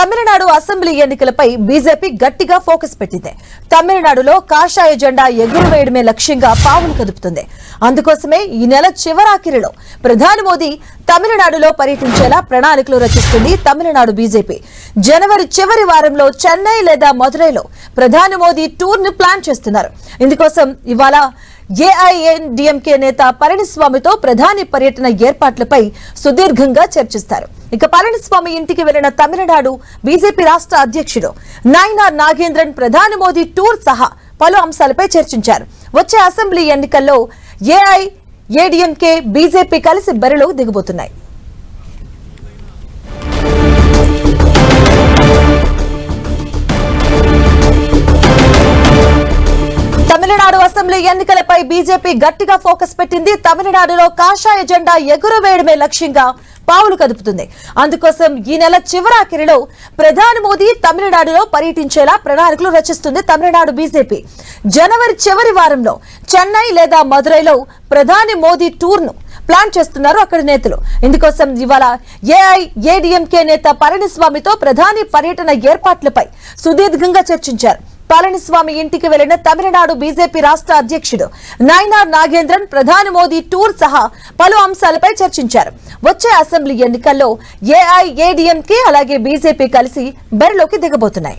Tamil Nadu assembly ఎన్నికలపై BJP గట్టిగా focus పెట్టింది. తమిళనాడులో కాషాయ జెండా ఎగురవేయడమే లక్ష్యంగా పావులు కదుపుతుంది. అందుకోసమే ఈ నెల చివరాఖిరిలో ప్రధాని మోదీ తమిళనాడులో పర్యటించేలా ప్రణాళికలు రచిస్తుంది తమిళనాడు బీజేపీ. జనవరి చివరి వారంలో చెన్నై లేదా మదురైలో ప్రధాని మోదీ టూర్ను ప్లాన్ చేస్తున్నారు. ఇందుకోసం ఇవాళ ఏఐఎన్డీఎంకే నేత పళనిస్వామితో ప్రధాని పర్యటన ఏర్పాట్లపై సుదీర్ఘంగా చర్చిస్తారు. ఇక పళనిస్వామి ఇంటికి వెళ్ళిన తమిళనాడు బీజేపీ రాష్ట్ర అధ్యక్షుడు నాయనార్ నాగేంద్రన్ ప్రధాని మోదీ టూర్ సహా పలు అంశాలపై చర్చించారు. వచ్చే అసెంబ్లీ ఎన్నికల్లో ఏఐ ఏడీఎంకే బీజేపీ కలిసి బరిలో దిగబోతున్నాయి. తమిళనాడు అసెంబ్లీ ఎన్నికలపై బీజేపీ గట్టిగా ఫోకస్ పెట్టింది. తమిళనాడులో కాషాయ జెండా ఎగురవేయడమే లక్ష్యంగా పావులు కదుపుతుంది. అందుకోసం ఈ నెల చివరాఖరిలో ప్రధాని మోదీ తమిళనాడులో పర్యటించేలా ప్రణాళికలు రచిస్తుంది తమిళనాడు బీజేపీ. జనవరి చివరి వారంలో చెన్నై లేదా మదురైలో ప్రధాని మోదీ టూర్ను ప్లాన్ చేస్తున్నారు అక్కడి నేతలు. ఇందుకోసం ఇవాళ ఏఐ ఏడీఎంకే నేత పళనిస్వామితో ప్రధాని పర్యటన ఏర్పాట్లపై సుదీర్ఘంగా చర్చించారు. పళనిస్వామి ఇంటికి వెళ్ళిన తమిళనాడు బీజేపీ రాష్ట్ర అధ్యక్షుడు నాయనార్ నాగేంద్రన్ ప్రధాని మోదీ టూర్ సహా పలు అంశాలపై చర్చించారు. వచ్చే అసెంబ్లీ ఎన్నికల్లో ఏఐఏడిఎంకే అలాగే బీజేపీ కలిసి బరిలోకి దిగబోతున్నాయి.